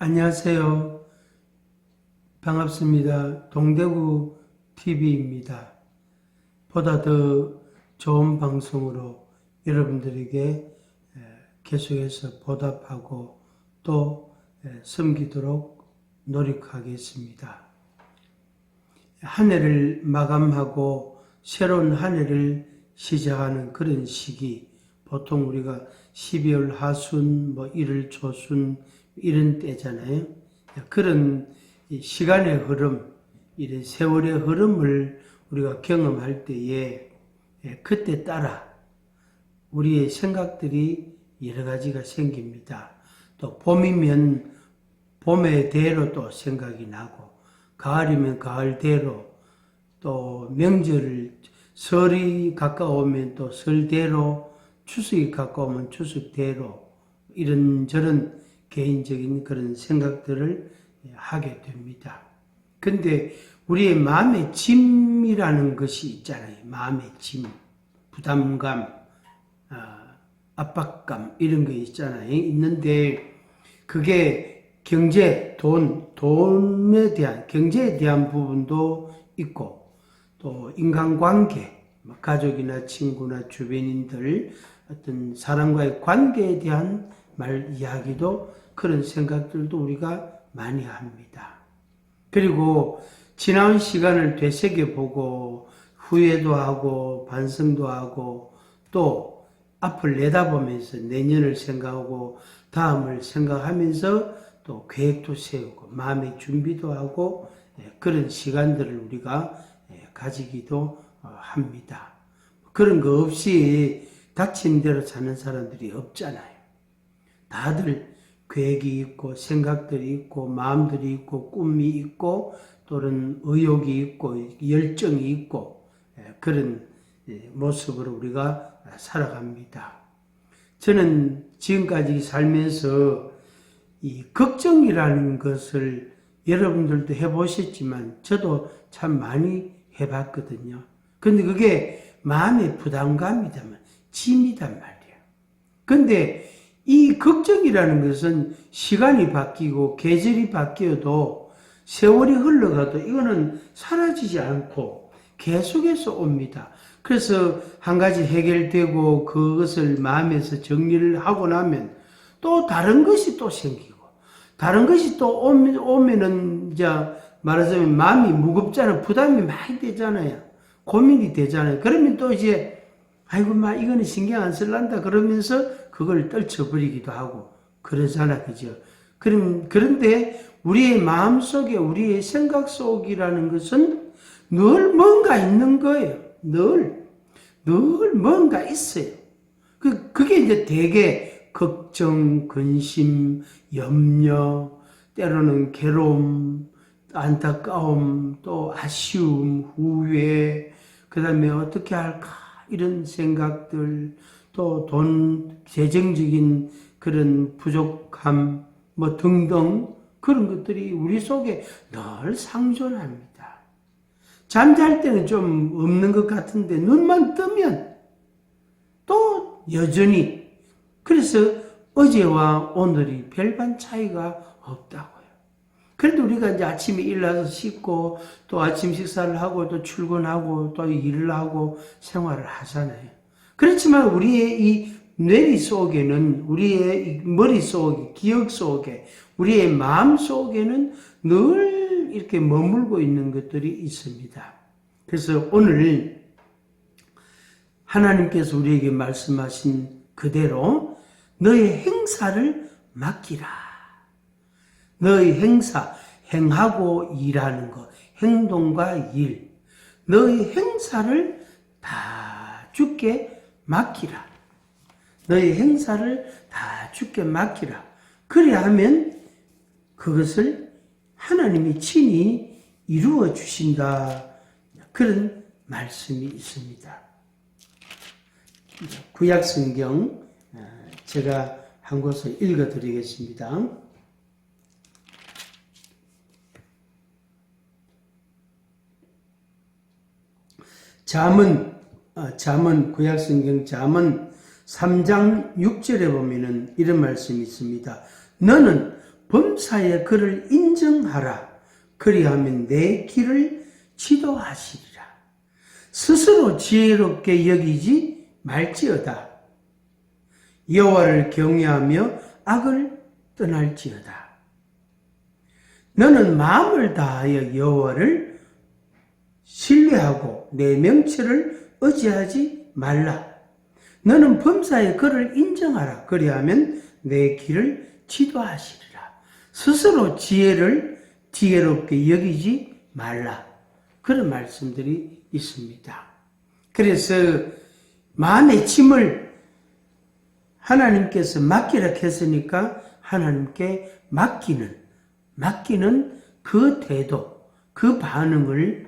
안녕하세요. 반갑습니다. 동대구 TV입니다. 보다 더 좋은 방송으로 여러분들에게 에, 계속해서 보답하고 또 에, 섬기도록 노력하겠습니다. 한 해를 마감하고 새로운 한 해를 시작하는 그런 시기, 보통 우리가 12월 하순, 뭐 1월 초순 이런 때잖아요. 그런 이 시간의 흐름, 이런 세월의 흐름을 우리가 경험할 때에 예, 그때 따라 우리의 생각들이 여러 가지가 생깁니다. 또 봄이면 봄의 대로 또 생각이 나고 가을이면 가을대로 또 명절을 설이 가까우면 또 설대로 추석이 가까우면 추석대로 이런저런 개인적인 그런 생각들을 하게 됩니다. 근데 우리의 마음의 짐이라는 것이 있잖아요. 마음의 짐, 부담감, 아, 압박감 이런 거 있잖아요. 있는데 그게 경제, 돈, 돈에 대한 경제에 대한 부분도 있고 또 인간관계, 뭐 가족이나 친구나 주변인들 어떤 사람과의 관계에 대한 말 이야기도 그런 생각들도 우리가 많이 합니다. 그리고 지나온 시간을 되새겨 보고 후회도 하고 반성도 하고 또 앞을 내다보면서 내년을 생각하고 다음을 생각하면서 또 계획도 세우고 마음의 준비도 하고 예, 그런 시간들을 우리가 예, 가지기도 어, 합니다. 그런 거 없이 닥친 대로 사는 사람들이 없잖아요. 다들 계획이 있고 생각들이 있고 마음들이 있고 꿈이 있고 또는 의욕이 있고 열정이 있고 예, 그런 예, 모습으로 우리가 살아갑니다. 저는 지금까지 살면서 이 걱정이라는 것을 여러분들도 해보셨지만 저도 참 많이 해봤거든요. 근데 그게 마음의 부담감이다만 짐이단 말이에요. 근데 이 걱정이라는 것은 시간이 바뀌고 계절이 바뀌어도 세월이 흘러가도 이거는 사라지지 않고 계속해서 옵니다. 그래서 한 가지 해결되고 그것을 마음에서 정리를 하고 나면 또 다른 것이 또 생기고 다른 것이 또 오면은 이제 말하자면 마음이 무겁잖아 부담이 많이 되잖아요. 고민이 되잖아요. 그러면 또 이제 아이고 마 이거는 신경 안 쓸란다 그러면서 그걸 떨쳐버리기도 하고 그러잖아 그죠? 그럼 그런데 우리의 마음 속에 우리의 생각 속이라는 것은 늘 뭔가 있는 거예요. 늘. 늘 뭔가 있어요. 그 그게 이제 대개 걱정, 근심, 염려, 때로는 괴로움, 안타까움, 또 아쉬움, 후회, 그 다음에 어떻게 할까, 이런 생각들, 또 돈, 재정적인 그런 부족함, 뭐 등등, 그런 것들이 우리 속에 늘 상존합니다. 잠잘 때는 좀 없는 것 같은데, 눈만 뜨면 또 여전히 그래서 어제와 오늘이 별반 차이가 없다고요. 그래도 우리가 이제 아침에 일어나서 씻고 또 아침 식사를 하고 또 출근하고 또 일을 하고 생활을 하잖아요. 그렇지만 우리의 이 뇌리 속에는 우리의 머리 속에 기억 속에 우리의 마음 속에는 늘 이렇게 머물고 있는 것들이 있습니다. 그래서 오늘 하나님께서 우리에게 말씀하신 그대로 너의 행사를 맡기라. 너의 행사, 행하고 일하는 것, 행동과 일, 너의 행사를 다 주께 맡기라. 너의 행사를 다 주께 맡기라. 그래야 하면 그것을 하나님이 친히 이루어 주신다. 그런 말씀이 있습니다. 구약 성경 제가 한 곳을 읽어 드리겠습니다. 잠언 아, 잠언 구약 성경 잠언 3장 6절에 보면은 이런 말씀이 있습니다. 너는 범사에 그를 인정하라. 그리하면 내 길을 지도하시리라. 스스로 지혜롭게 여기지 말지어다. 여호와를 경외하며 악을 떠날지어다. 너는 마음을 다하여 여호와를 신뢰하고 내 명체를 의지하지 말라. 너는 범사에 그를 인정하라. 그리하면 내 길을 지도하시리라. 스스로 지혜를 지혜롭게 여기지 말라. 그런 말씀들이 있습니다. 그래서 마음의 짐을 하나님께서 맡기라 했으니까 하나님께 맡기는, 맡기는 그 태도, 그 반응을 예,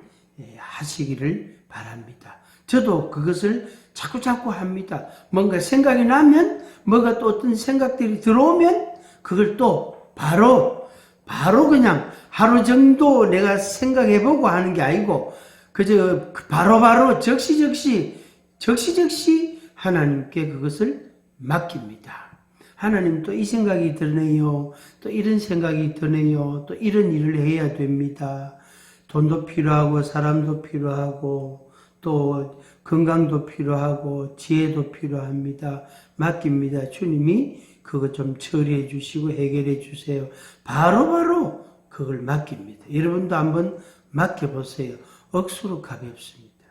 하시기를 바랍니다. 저도 그것을 자꾸자꾸 합니다. 뭔가 생각이 나면, 뭐가 또 어떤 생각들이 들어오면, 그걸 또 바로, 바로 그냥 하루 정도 내가 생각해보고 하는 게 아니고, 그저 바로바로 적시적시, 적시적시 하나님께 그것을 맡깁니다. 하나님 또 이 생각이 드네요. 또 이런 생각이 드네요. 또 이런 일을 해야 됩니다. 돈도 필요하고 사람도 필요하고 또 건강도 필요하고 지혜도 필요합니다. 맡깁니다. 주님이 그거 좀 처리해 주시고 해결해 주세요. 바로바로 바로 그걸 맡깁니다. 여러분도 한번 맡겨보세요. 억수로 가볍습니다.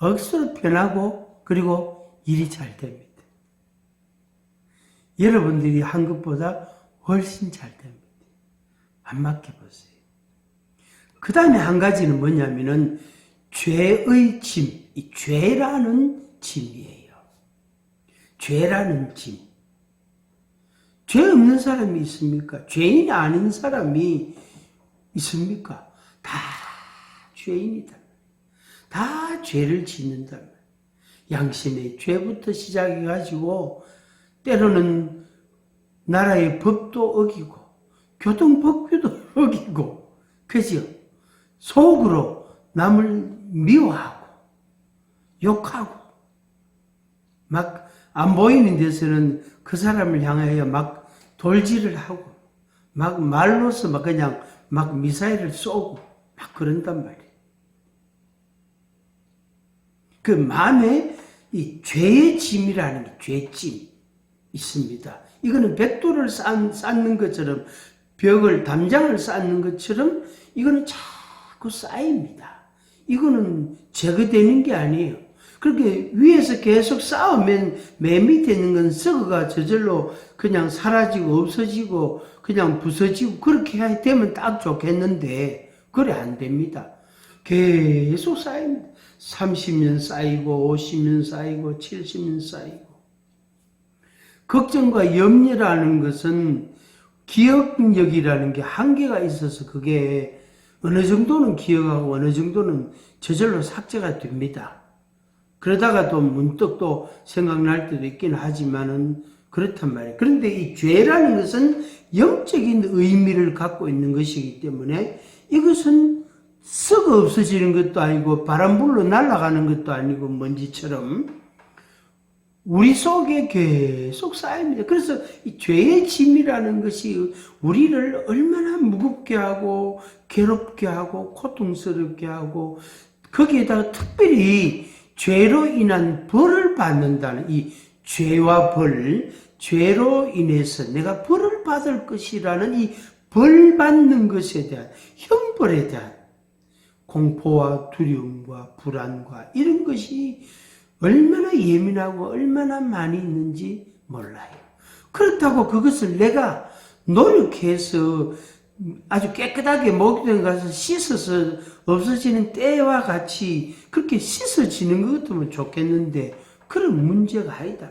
억수로 편하고 그리고 일이 잘 됩니다. 여러분들이 한 것보다 훨씬 잘 됩니다. 안 맡겨보세요. 그 다음에 한 가지는 뭐냐면은 죄의 짐, 이 죄라는 짐이에요. 죄라는 짐. 죄 없는 사람이 있습니까? 죄인이 아닌 사람이 있습니까? 다 죄인이다. 다 죄를 짓는다. 양심의 죄부터 시작해가지고 때로는 나라의 법도 어기고 교통법규도 어기고 그죠? 속으로 남을 미워하고 욕하고 막 안 보이는 데서는 그 사람을 향하여 막 돌질을 하고 막 말로서 막 그냥 막 미사일을 쏘고 막 그런단 말이에요. 그 마음에 이 죄의 짐이라는 게 죄짐 있습니다. 이거는 쌓, 쌓는 것처럼 벽을 담장을 쌓는 것처럼 이거는 자꾸 쌓입니다. 이거는 제거되는 게 아니에요. 그렇게 위에서 계속 쌓으면 맨 밑에 있는 건 썩어가 저절로 그냥 사라지고 없어지고 그냥 부서지고 그렇게 되면 딱 좋겠는데 그래 안 됩니다. 계속 쌓입니다. 30년 쌓이고 50년 쌓이고 70년 쌓이고 걱정과 염려라는 것은 기억력이라는 게 한계가 있어서 그게 어느 정도는 기억하고 어느 정도는 저절로 삭제가 됩니다. 그러다가 또 문득 또 생각날 때도 있긴 하지만은 그렇단 말이에요. 그런데 이 죄라는 것은 영적인 의미를 갖고 있는 것이기 때문에 이것은 썩어 없어지는 것도 아니고 바람 불러 날아가는 것도 아니고 먼지처럼 우리 속에 계속 쌓입니다. 그래서 이 죄의 짐이라는 것이 우리를 얼마나 무겁게 하고 괴롭게 하고 고통스럽게 하고 거기에다가 특별히 죄로 인한 벌을 받는다는 이 죄와 벌, 죄로 인해서 내가 벌을 받을 것이라는 이 벌 받는 것에 대한 형벌에 대한 공포와 두려움과 불안과 이런 것이 얼마나 예민하고 얼마나 많이 있는지 몰라요. 그렇다고 그것을 내가 노력해서 아주 깨끗하게 목욕탕 가서 씻어서 없어지는 때와 같이 그렇게 씻어지는 것 같으면 좋겠는데 그런 문제가 아니다.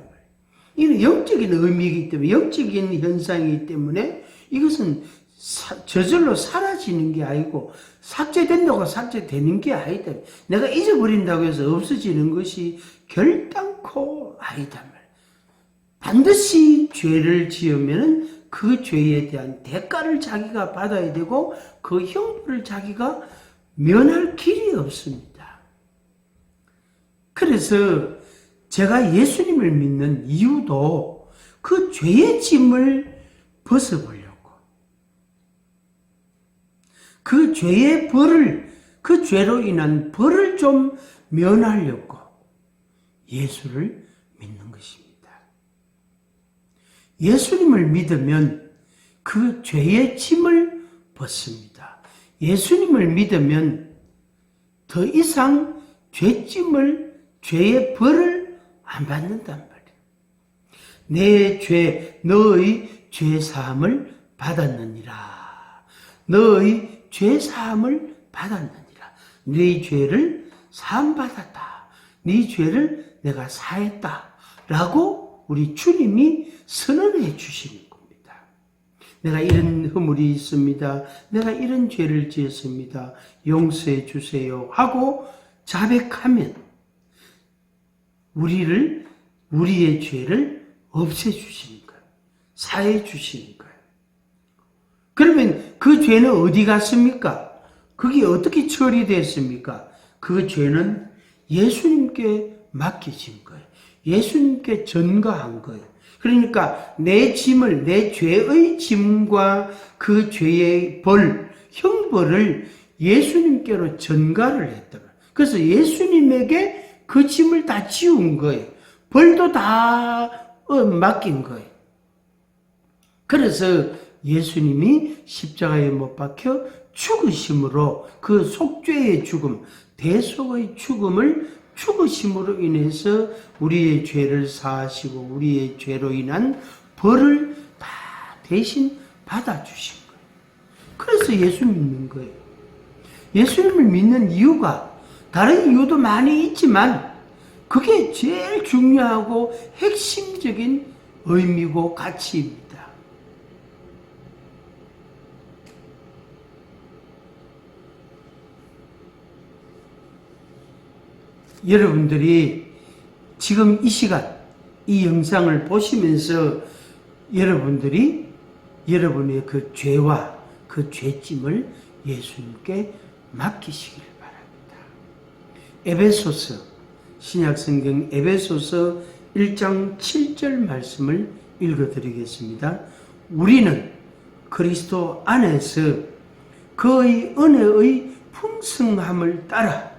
이는 영적인 의미이기 때문에 영적인 현상이기 때문에 이것은 사, 저절로 사라지는 게 아니고 삭제된다고 삭제되는 게 아니다. 내가 잊어버린다고 해서 없어지는 것이 결단코 아니다. 반드시 죄를 지으면 그 죄에 대한 대가를 자기가 받아야 되고 그 형벌을 자기가 면할 길이 없습니다. 그래서 제가 예수님을 믿는 이유도 그 죄의 짐을 벗어보려고 그 죄의 벌을, 그 죄로 인한 벌을 좀 면하려고 예수를 믿는 것입니다. 예수님을 믿으면 그 죄의 짐을 벗습니다. 예수님을 믿으면 더 이상 죄짐을, 죄의 벌을 안 받는단 말이에요. 내 죄, 너의 죄 사함을 받았느니라. 너의 죄 사함을 받았느니라. 네 죄를 사함 받았다. 네 죄를 내가 사했다. 라고 우리 주님이 선언해 주시는 겁니다. 내가 이런 허물이 있습니다. 내가 이런 죄를 지었습니다. 용서해 주세요. 하고 자백하면 우리를 우리의 죄를 없애 주시는 거예요. 사해 주시는 거예요. 그러면 그 죄는 어디 갔습니까? 그게 어떻게 처리됐습니까? 그 죄는 예수님께 맡기신 거예요. 예수님께 전가한 거예요. 그러니까 내 짐을, 내 죄의 짐과 그 죄의 벌, 형벌을 예수님께로 전가를 했다. 그래서 예수님에게 그 짐을 다 지운 거예요. 벌도 다 어, 맡긴 거예요. 그래서 예수님이 십자가에 못 박혀 죽으심으로 그 속죄의 죽음, 대속의 죽음을 죽으심으로 인해서 우리의 죄를 사하시고 우리의 죄로 인한 벌을 다 대신 받아주신 거예요. 그래서 예수 믿는 거예요. 예수님을 믿는 이유가 다른 이유도 많이 있지만 그게 제일 중요하고 핵심적인 의미고 가치입니다. 여러분들이 지금 이 시간 이 영상을 보시면서 여러분들이 여러분의 그 죄와 그 죄짐을 예수님께 맡기시길 바랍니다. 에베소서 신약성경 에베소서 1장 7절 말씀을 읽어드리겠습니다. 우리는 그리스도 안에서 그의 은혜의 풍성함을 따라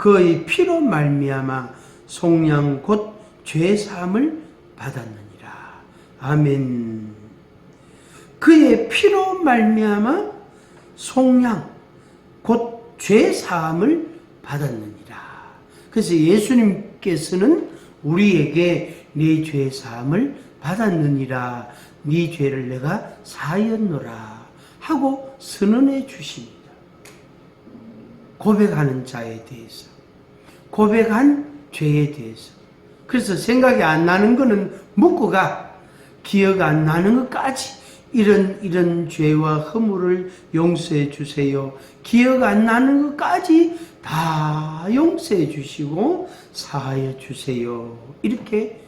그의 피로 말미암아 속량 곧 죄사함을 받았느니라. 아멘. 그의 피로 말미암아 속량 곧 죄사함을 받았느니라. 그래서 예수님께서는 우리에게 네 죄사함을 받았느니라. 네 죄를 내가 사였노라 하고 선언해 주십니다. 고백하는 자에 대해서. 고백한 죄에 대해서. 그래서 생각이 안 나는 거는 묻고 가 기억 안 나는 것까지 이런 이런 죄와 허물을 용서해 주세요. 기억 안 나는 것까지 다 용서해 주시고 사하여 주세요. 이렇게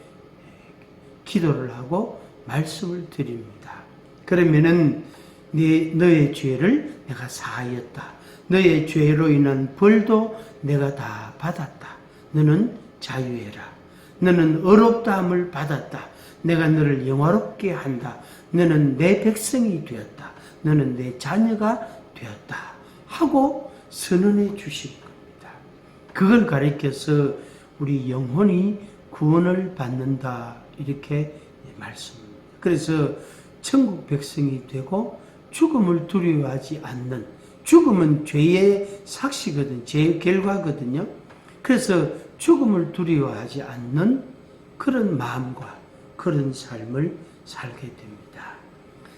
기도를 하고 말씀을 드립니다. 그러면은 네, 너의 죄를 내가 사하였다. 너의 죄로 인한 벌도 내가 다 받았다. 너는 자유해라. 너는 어렵다함을 받았다. 내가 너를 영화롭게 한다. 너는 내 백성이 되었다. 너는 내 자녀가 되었다. 하고 선언해 주신 겁니다. 그걸 가리켜서 우리 영혼이 구원을 받는다. 이렇게 말씀입니다. 그래서 천국 백성이 되고 죽음을 두려워하지 않는 죽음은 죄의 삭시거든, 죄의 결과거든요. 그래서 죽음을 두려워하지 않는 그런 마음과 그런 삶을 살게 됩니다.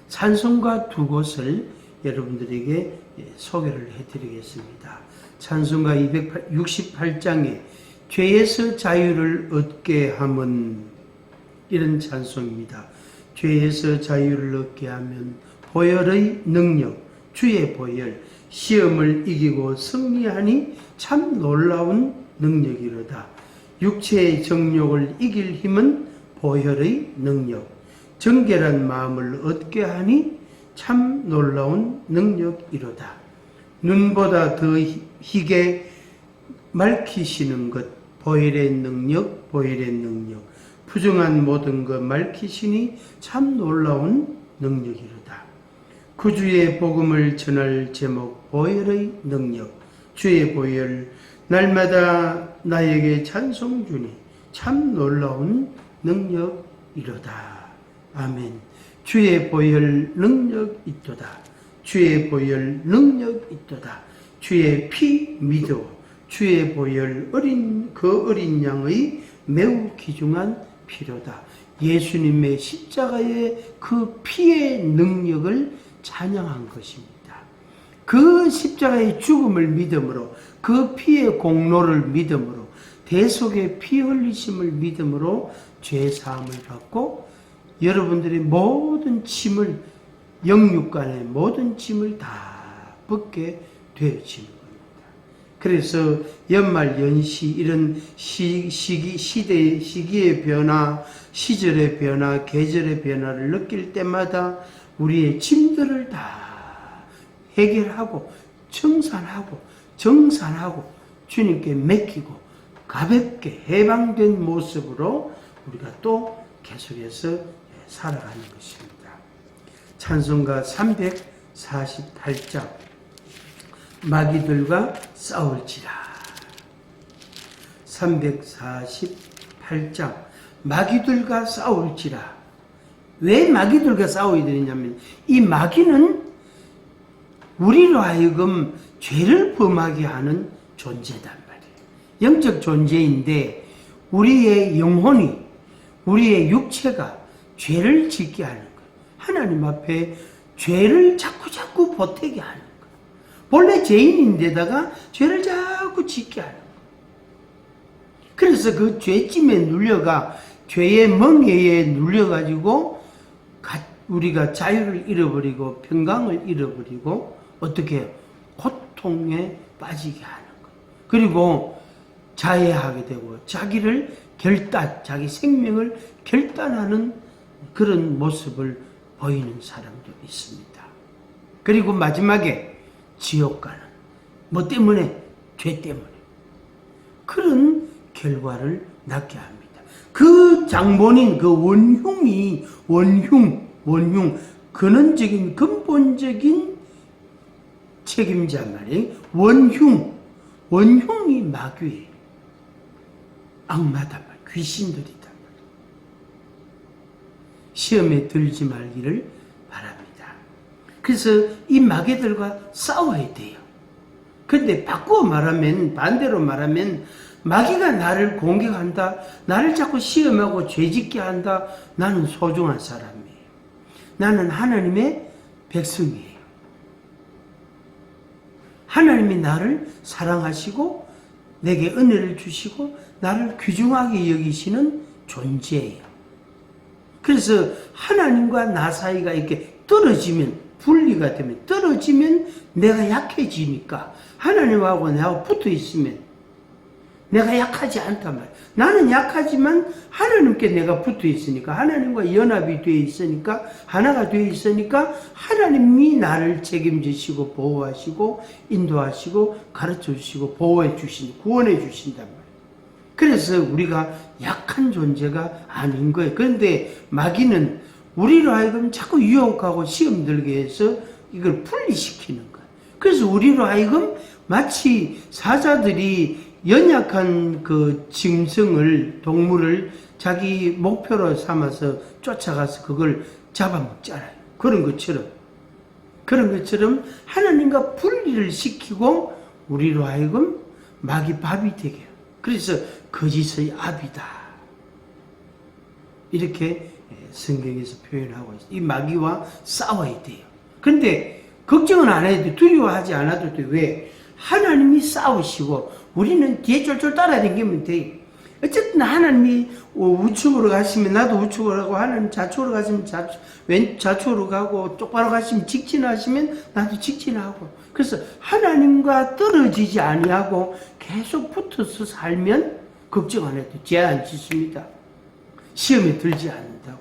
찬송가 두 곳을 여러분들에게 소개를 해드리겠습니다. 찬송가 268장에 죄에서 자유를 얻게 함은 이런 찬송입니다. 죄에서 자유를 얻게 하면 보혈의 능력, 주의 보혈, 시험을 이기고 승리하니 참 놀라운 능력이로다. 육체의 정욕을 이길 힘은 보혈의 능력, 정결한 마음을 얻게 하니 참 놀라운 능력이로다. 눈보다 더 희게 말키시는 것, 보혈의 능력, 보혈의 능력. 부정한 모든 것 말키시니 참 놀라운 능력이로다. 구주의 복음을 전할 제목 보혈의 능력. 주의 보혈 날마다 나에게 찬송 주니 참 놀라운 능력이로다. 아멘. 주의 보혈 능력 있도다. 주의 보혈 능력 있도다. 주의 피 믿어. 주의 보혈 어린 그 어린 양의 매우 귀중한 피로다. 예수님의 십자가의 그 피의 능력을 찬양한 것입니다. 그 십자가의 죽음을 믿음으로 그 피의 공로를 믿음으로 대속의 피 흘리심을 믿음으로 죄 사함을 받고 여러분들의 모든 짐을 영육간의 모든 짐을 다 벗게 되어지는 겁니다. 그래서 연말 연시 이런 시, 시기 시대 시기의 변화, 시절의 변화, 계절의 변화를 느낄 때마다 우리의 짐들을 다 해결하고 청산하고 정산하고 주님께 맡기고 가볍게 해방된 모습으로 우리가 또 계속해서 살아가는 것입니다. 찬송가 348장. 마귀들과 싸울지라. 348장. 마귀들과 싸울지라 왜 마귀들과 싸워야 되느냐면 이 마귀는 우리로 하여금 죄를 범하게 하는 존재단 말이에요. 영적 존재인데 우리의 영혼이 우리의 육체가 죄를 짓게 하는 거예요. 하나님 앞에 죄를 자꾸 자꾸 보태게 하는 거예요. 본래 죄인인데다가 죄를 자꾸 짓게 하는 거예요. 그래서 그 죄짐에 눌려가 죄의 멍에에 눌려가지고 우리가 자유를 잃어버리고 평강을 잃어버리고 어떻게 고통에 빠지게 하는 거. 그리고 자해하게 되고 자기를 결단, 자기 생명을 결단하는 그런 모습을 보이는 사람도 있습니다. 그리고 마지막에 지옥 가는 뭐 때문에 죄 때문에 그런 결과를 낳게 합니다. 그 장본인 그 원흉이 원흉 원흉 근원적인 근본적인 책임자 말이 원흉 원흉이 마귀예요. 악마다 말 귀신들이다 말 시험에 들지 말기를 바랍니다. 그래서 이 마귀들과 싸워야 돼요. 근데 바꾸어 말하면 반대로 말하면 마귀가 나를 공격한다. 나를 자꾸 시험하고 죄짓게 한다. 나는 소중한 사람이에요. 나는 하나님의 백성이에요. 하나님이 나를 사랑하시고 내게 은혜를 주시고 나를 귀중하게 여기시는 존재예요. 그래서 하나님과 나 사이가 이렇게 떨어지면 분리가 되면 떨어지면 내가 약해지니까 하나님하고 내가 붙어 있으면 내가 약하지 않단 말이야. 나는 약하지만 하나님께 내가 붙어 있으니까 하나님과 연합이 되어 있으니까 하나가 되어 있으니까 하나님이 나를 책임지시고 보호하시고 인도하시고 가르쳐 주시고 보호해 주신 구원해 주신단 말이야. 그래서 우리가 약한 존재가 아닌 거예요. 그런데 마귀는 우리로 하여금 자꾸 유혹하고 시험 들게 해서 이걸 분리시키는 거예요. 그래서 우리로 하여금 마치 사자들이 연약한 그 짐승을 동물을 자기 목표로 삼아서 쫓아가서 그걸 잡아먹잖아요. 그런 것처럼 그런 것처럼 하나님과 분리를 시키고 우리로 하여금 마귀 밥이 되게. 그래서 거짓의 압이다. 이렇게 성경에서 표현하고 있어요. 이 마귀와 싸워야 돼요. 근데 걱정은 안 해도 돼. 두려워하지 않아도 돼. 왜? 하나님이 싸우시고 우리는 뒤에 쫄쫄 따라다니면 돼. 어쨌든 하나님이 우측으로 가시면 나도 우측으로 가고 하나님 좌측으로 가시면 좌측, 왼 좌측으로 가고 똑바로 가시면 직진하시면 나도 직진하고 그래서 하나님과 떨어지지 아니하고 계속 붙어서 살면 걱정 안 해도 죄안 짓습니다. 시험에 들지 않는다고.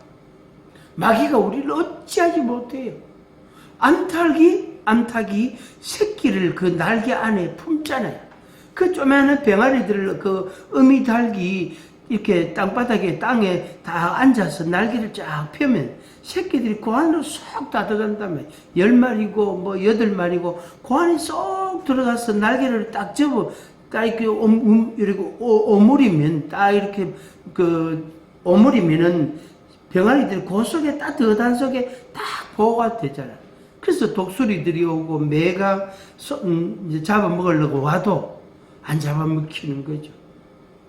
마귀가 우리를 어찌하지 못해요. 암탉이 암탉이 새끼를 그 날개 안에 품잖아요. 그 조그마한 병아리들 그 어미 닭이 이렇게 땅바닥에 땅에 다 앉아서 날개를 쫙 펴면 새끼들이 그 안으로 쏙 다 들어간 다음에 열 마리고 뭐 여덟 마리고 그 안에 쏙 들어가서 날개를 딱 접어 딱 이렇게 옴, 음, 이렇게 오, 오므리면 딱 이렇게 그 오므리면은 병아리들이 그 속에 따뜻한 속에 딱 보호가 되잖아. 그래서 독수리들이 오고 매가 소- 음, 잡아먹으려고 와도 안 잡아먹히는 거죠.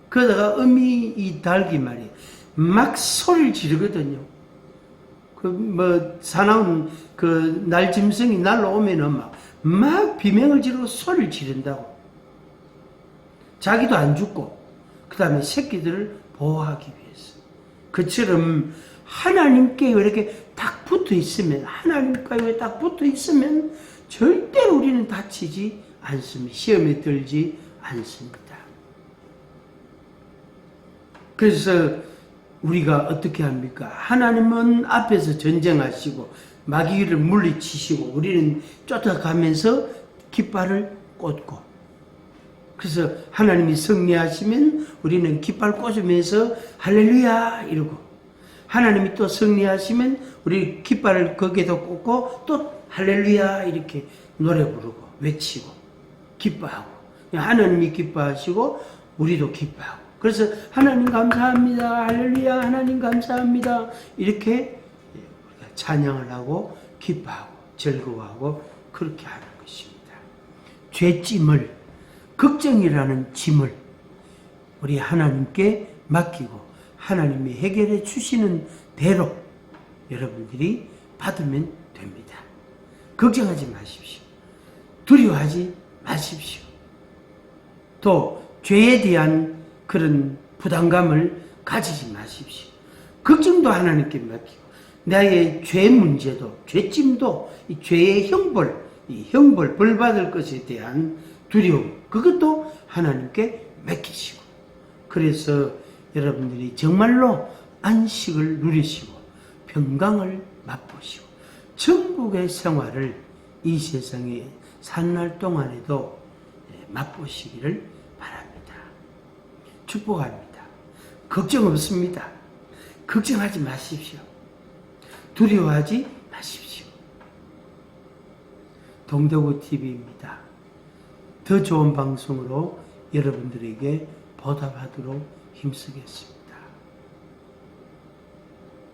그러다가 어미 이 닭이 말이에요. 막 소리를 지르거든요. 그 뭐 사나운 그 날짐승이 날라오면은 막, 막 비명을 지르고 소리를 지른다고. 자기도 안 죽고, 그 다음에 새끼들을 보호하기 위해서. 그처럼 하나님께 이렇게 딱 붙어 있으면, 하나님과 이렇게 딱 붙어 있으면 절대로 우리는 다치지 않습니다. 시험에 들지 않습니다. 그래서 우리가 어떻게 합니까? 하나님은 앞에서 전쟁하시고 마귀를 물리치시고 우리는 쫓아가면서 깃발을 꽂고 그래서 하나님이 승리하시면 우리는 깃발 꽂으면서 할렐루야 이러고 하나님이 또 승리하시면 우리 깃발을 거기에다 꽂고 또 할렐루야 이렇게 노래 부르고 외치고 기뻐하고 하나님이 기뻐하시고 우리도 기뻐하고 그래서 하나님 감사합니다 할렐루야 하나님 감사합니다 이렇게 우리가 찬양을 하고 기뻐하고 즐거워하고 그렇게 하는 것입니다 죄짐을 걱정이라는 짐을 우리 하나님께 맡기고 하나님이 해결해 주시는 대로 여러분들이 받으면 됩니다. 걱정하지 마십시오. 두려워하지 마십시오. 또 죄에 대한 그런 부담감을 가지지 마십시오. 걱정도 하나님께 맡기고 나의 죄 문제도 죄짐도 이 죄의 형벌, 이 형벌 벌 받을 것에 대한 두려움 그것도 하나님께 맡기시고 그래서 여러분들이 정말로 안식을 누리시고 평강을 맛보시고 천국의 생활을 이 세상에 산 날 동안에도 예, 맛보시기를. 축복합니다. 걱정 없습니다. 걱정하지 마십시오. 두려워하지 마십시오. 동대구 TV입니다. 더 좋은 방송으로 여러분들에게 보답하도록 힘쓰겠습니다.